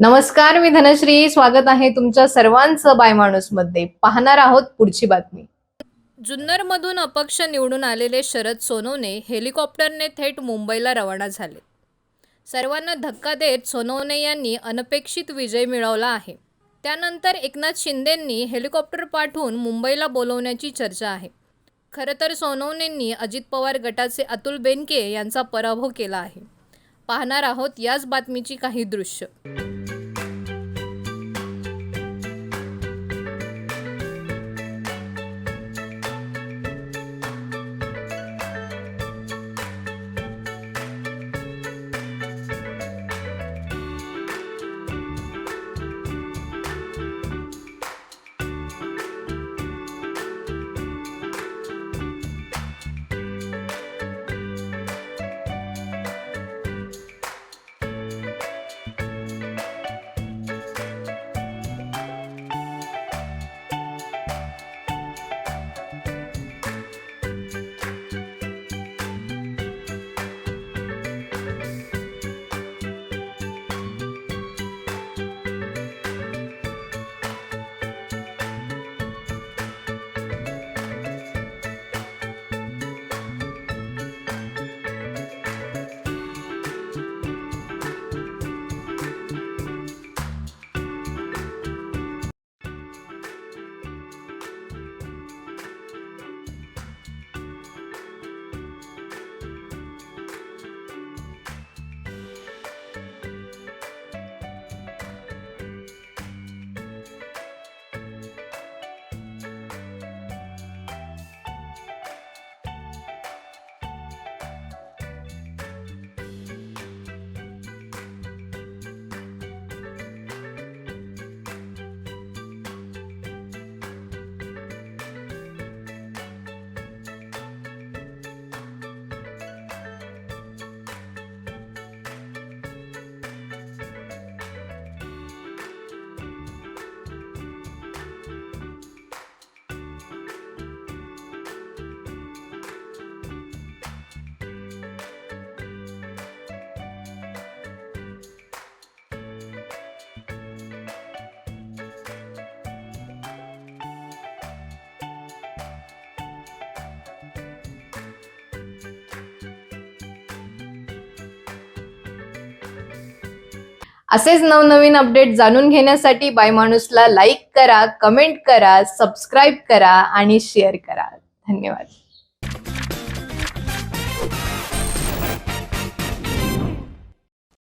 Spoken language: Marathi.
नमस्कार मी धनश्री. स्वागत आहे तुमच्या सर्वांचं बाय माणूसमध्ये पाहणार आहोत पुढची बातमी. जुन्नरमधून अपक्ष निवडून आलेले शरद सोनवणे हेलिकॉप्टरने थेट मुंबईला रवाना झाले. सर्वांना धक्का देत सोनवणे यांनी अनपेक्षित विजय मिळवला आहे. त्यानंतर एकनाथ शिंदेंनी हेलिकॉप्टर पाठवून मुंबईला बोलवण्याची चर्चा आहे. खरं तर सोनवणेंनी अजित पवार गटाचे अतुल बेनके यांचा पराभव केला आहे. पाहणार आहोत याच बातमीची काही दृश्य. असेच नवनवीन अपडेट जाणून घेण्यासाठी बाय माणूसला लाईक करा कमेंट करा सबस्क्राईब करा आणि शेअर करा. धन्यवाद.